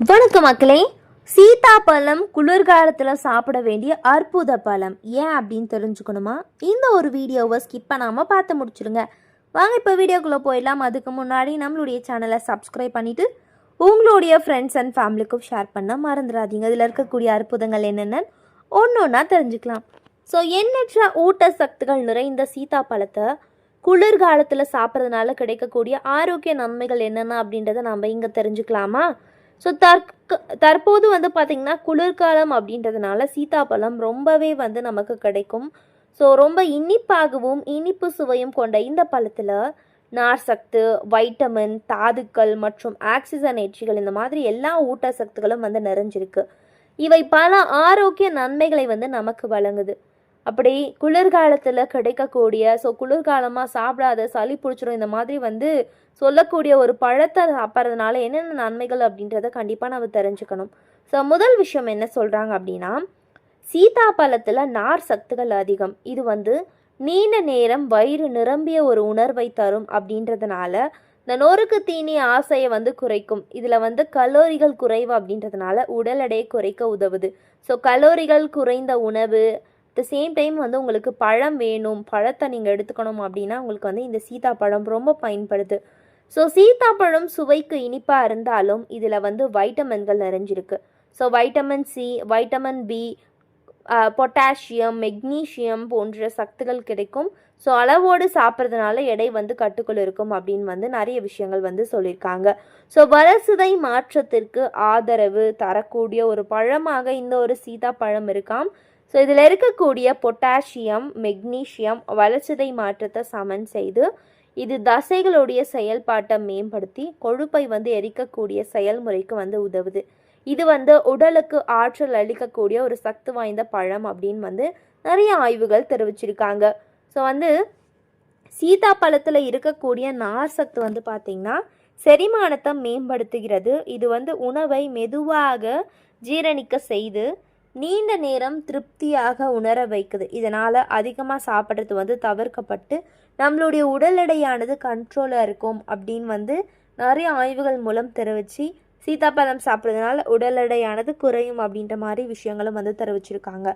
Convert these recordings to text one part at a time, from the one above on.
வணக்கம் மக்களே. சீதாப்பழம் குளிர்காலத்தில் சாப்பிட வேண்டிய அற்புத பழம். ஏன் அப்படின்னு தெரிஞ்சுக்கணுமா? இந்த ஒரு வீடியோவை ஸ்கிப் பண்ணாமல் பார்த்து முடிச்சிடுங்க வாங்க இப்போ வீடியோக்குள்ளே போயிடலாம். அதுக்கு முன்னாடி நம்மளுடைய சேனலை சப்ஸ்கிரைப் பண்ணிவிட்டு உங்களுடைய ஃப்ரெண்ட்ஸ் அண்ட் ஃபேமிலிக்கும் ஷேர் பண்ண மறந்துடாதீங்க. இதில் இருக்கக்கூடிய அற்புதங்கள் என்னென்னு ஒன்று ஒன்றா தெரிஞ்சுக்கலாம். ஸோ எண்ணற்ற ஊட்டச்சத்துக்கள் நிறைந்த சீதாப்பழத்தை குளிர்காலத்தில் சாப்பிட்றதுனால கிடைக்கக்கூடிய ஆரோக்கிய நன்மைகள் என்னென்ன அப்படின்றத நம்ம இங்கே தெரிஞ்சுக்கலாமா? ஸோ தற்க தற்போது வந்து பார்த்திங்கன்னா குளிர்காலம் அப்படின்றதுனால சீதாப்பழம் ரொம்பவே வந்து நமக்கு கிடைக்கும். ஸோ ரொம்ப இனிப்பாகவும் இனிப்பு சுவையும் கொண்ட இந்த பழத்தில் நார் சத்து வைட்டமின் தாதுக்கள் மற்றும் ஆக்சிஜனேற்றிகள் இந்த மாதிரி எல்லா ஊட்டச்சத்துக்களும் வந்து நிறைஞ்சிருக்கு. இவை பல ஆரோக்கிய நன்மைகளை வந்து நமக்கு வழங்குது. அப்படி குளிர்காலத்தில் கிடைக்கக்கூடிய ஸோ குளிர்காலமாக சாப்பிடாத சளி பிடிச்சிரும் இந்த மாதிரி வந்து சொல்லக்கூடிய ஒரு பழத்தை சாப்பிட்றதுனால என்னென்ன நன்மைகள் அப்படின்றத கண்டிப்பாக நம்ம தெரிஞ்சுக்கணும். ஸோ முதல் விஷயம் என்ன சொல்கிறாங்க அப்படின்னா சீதாப்பழத்தில் நார் சத்துக்கள் அதிகம். இது வந்து நீண்ட நேரம் வயிறு நிரம்பிய ஒரு உணர்வை தரும் அப்படின்றதுனால இந்த நொறுக்கு தீனி ஆசையை வந்து குறைக்கும். இதில் வந்து கலோரிகள் குறைவு அப்படின்றதுனால உடல் எடையை குறைக்க உதவுது. ஸோ கலோரிகள் குறைந்த உணவு த சேம் டைம் வந்து உங்களுக்கு பழம் வேணும் பழத்தை நீங்கள் எடுத்துக்கணும் அப்படின்னா உங்களுக்கு வந்து இந்த சீதாப்பழம் ரொம்ப பயன்படுது. ஸோ சீதாப்பழம் சுவைக்கு இனிப்பாக இருந்தாலும் இதில் வந்து வைட்டமின்கள் நிறைஞ்சிருக்கு. So vitamin C vitamin B potassium magnesium போன்ற சத்துக்கள் கிடைக்கும். ஸோ அளவோடு சாப்பிட்றதுனால எடை வந்து கட்டுக்குள் இருக்கும் அப்படின்னு வந்து நிறைய விஷயங்கள் வந்து சொல்லியிருக்காங்க. ஸோ வளர்சிதை மாற்றத்திற்கு ஆதரவு தரக்கூடிய ஒரு பழமாக இந்த ஒரு சீதாப்பழம் இருக்காம். ஸோ இதில் இருக்கக்கூடிய பொட்டாசியம் மெக்னீஷியம் வளர்ச்சிதை மாற்றத்தை சமன் செய்து இது தசைகளுடைய செயல்பாட்டை மேம்படுத்தி கொழுப்பை வந்து எரிக்கக்கூடிய செயல்முறைக்கு வந்து உதவுது. இது வந்து உடலுக்கு ஆற்றல் அளிக்கக்கூடிய ஒரு சக்தி வாய்ந்த பழம் அப்படின்னு வந்து நிறைய ஆய்வுகள் தெரிவிச்சிருக்காங்க. ஸோ வந்து சீதாப்பழத்தில் இருக்கக்கூடிய நார் சத்து வந்து பார்த்திங்கன்னா செரிமானத்தை மேம்படுத்துகிறது. இது வந்து உணவை மெதுவாக ஜீரணிக்க செய்து நீண்ட நேரம் திருப்தியாக உணர வைக்குது. இதனால் அதிகமாக சாப்பிட்றது வந்து தவிர்க்கப்பட்டு நம்மளுடைய உடல் எடையானது கண்ட்ரோலாக இருக்கும் அப்படின்னு வந்து நிறைய ஆய்வுகள் மூலம் தெரிவித்து சீதாப்பழம் சாப்பிட்றதுனால உடல் எடையானது குறையும் அப்படின்ற மாதிரி விஷயங்களும் வந்து தெரிவிச்சிருக்காங்க.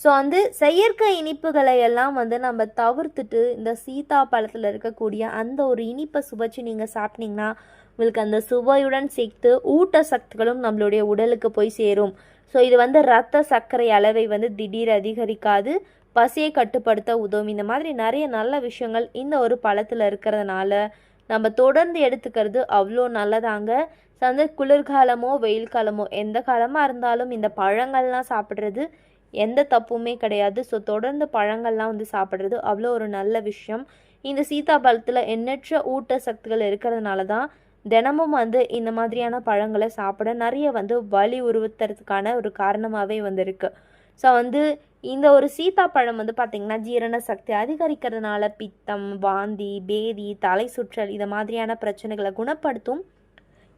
ஸோ வந்து செயற்கை இனிப்புகளை எல்லாம் வந்து நம்ம தவிர்த்துட்டு இந்த சீதா பழத்தில் இருக்கக்கூடிய அந்த ஒரு இனிப்பை சுவைச்சு நீங்கள் சாப்பிட்டீங்கன்னா உங்களுக்கு அந்த சுவையுடன் சேர்த்து ஊட்ட ஊட்டச்சத்துக்களும் நம்மளுடைய உடலுக்கு போய் சேரும். ஸோ இது வந்து ரத்த சர்க்கரை அளவை வந்து திடீர் அதிகரிக்காது பசியை கட்டுப்படுத்த உதவும். இந்த மாதிரி நிறைய நல்ல விஷயங்கள் இந்த ஒரு பழத்தில் இருக்கிறதுனால நம்ம தொடர்ந்து எடுத்துக்கிறது அவ்வளோ நல்லதாங்க. ஸோ வந்து குளிர்காலமோ வெயில் காலமோ எந்த காலமாக இருந்தாலும் இந்த பழங்கள்லாம் சாப்பிட்றது எந்த தப்புமே கிடையாது. ஸோ தொடர்ந்து பழங்கள்லாம் வந்து சாப்பிட்றது அவ்வளோ ஒரு நல்ல விஷயம். இந்த சீதாபழத்தில் எண்ணற்ற ஊட்ட சக்திகள் இருக்கிறதுனால தான் தினமும் வந்து இந்த மாதிரியான பழங்களை சாப்பிட நிறைய வந்து வலி உருவத்துறதுக்கான ஒரு காரணமாகவே வந்திருக்கு. ஸோ வந்து இந்த ஒரு சீதாப்பழம் வந்து பார்த்திங்கன்னா ஜீரண சக்தி அதிகரிக்கிறதுனால பித்தம் வாந்தி பேதி தலை சுற்றல் இது மாதிரியான பிரச்சனைகளை குணப்படுத்தும்.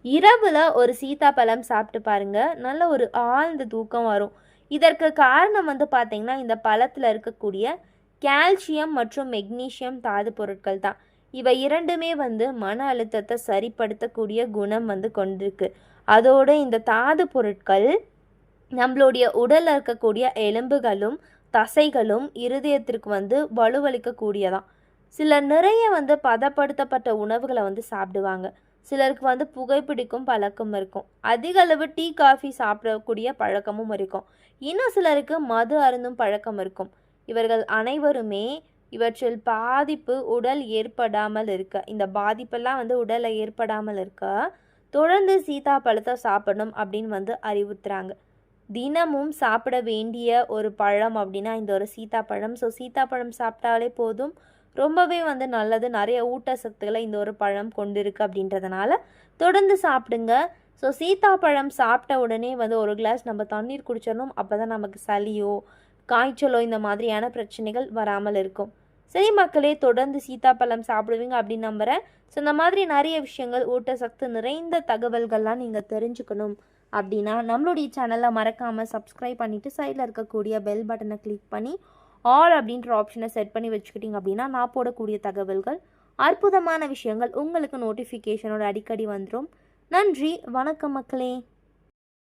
இரவில் ஒரு சீதாப்பழம் சாப்பிட்டு பாருங்கள் நல்ல ஒரு ஆழ்ந்த தூக்கம் வரும். இதற்கு காரணம் வந்து பார்த்திங்கன்னா இந்த பழத்தில் இருக்கக்கூடிய கால்சியம் மற்றும் மெக்னீஷியம் தாது பொருட்கள் தான். இவை இரண்டுமே வந்து மன அழுத்தத்தை சரிப்படுத்தக்கூடிய குணம் வந்து கொண்டிருக்கு. அதோடு இந்த தாது பொருட்கள் நம்மளுடைய உடலில் இருக்கக்கூடிய எலும்புகளும் தசைகளும் இருதயத்திற்கு வந்து வலுவளிக்கக்கூடியதான் சிலர் நிறைய வந்து பதப்படுத்தப்பட்ட உணவுகளை வந்து சாப்பிடுவாங்க. சிலருக்கு வந்து புகைப்பிடிக்கும் பழக்கம் இருக்கும். அதிக அளவு டீ காஃபி சாப்பிடக்கூடிய பழக்கமும் இருக்கும். இன்னும் சிலருக்கு மது அருந்தும் பழக்கம் இருக்கும். இவர்கள் அனைவருமே இவற்றில் பாதிப்பு உடல் ஏற்படாமல் இருக்க இந்த பாதிப்பெல்லாம் வந்து உடலை ஏற்படாமல் இருக்க தொடர்ந்து சீதாப்பழத்தை சாப்பிடணும் அப்படின்னு வந்து அறிவுறுத்துறாங்க. தினமும் சாப்பிட வேண்டிய ஒரு பழம் அப்படின்னா இந்த ஒரு சீதாப்பழம். ஸோ சீதாப்பழம் சாப்பிட்டாலே போதும். ரொம்பவே வந்து நல்லது. நிறைய ஊட்டச்சத்துக்களை இந்த ஒரு பழம் கொண்டிருக்கு அப்படின்றதுனால தொடர்ந்து சாப்பிடுங்க. ஸோ சீத்தாப்பழம் சாப்பிட்ட உடனே வந்து ஒரு கிளாஸ் நம்ம தண்ணீர் குடிச்சிடணும். அப்போ தான் நமக்கு சளியோ காய்ச்சலோ இந்த மாதிரியான பிரச்சனைகள் வராமல் இருக்கும். சரி மக்களே தொடர்ந்து சீத்தாப்பழம் சாப்பிடுவீங்க அப்படின்னு நம்புகிறேன் ஸோ இந்த மாதிரி நிறைய விஷயங்கள் ஊட்டச்சத்து நிறைந்த தகவல்கள்லாம் நீங்கள் தெரிஞ்சுக்கணும் அப்படின்னா நம்மளுடைய சேனலை மறக்காமல் சப்ஸ்கிரைப் பண்ணிவிட்டு சைடில் இருக்கக்கூடிய பெல் பட்டனை கிளிக் பண்ணி ஆல் அப்படின்ற ஆப்ஷனை செட் பண்ணி வச்சுக்கிட்டிங்க அப்படின்னா நான் போடக்கூடிய தகவல்கள் அற்புதமான விஷயங்கள் உங்களுக்கு நோட்டிஃபிகேஷனோட அடிக்கடி வந்துடும் நன்றி வணக்கம் மக்களே.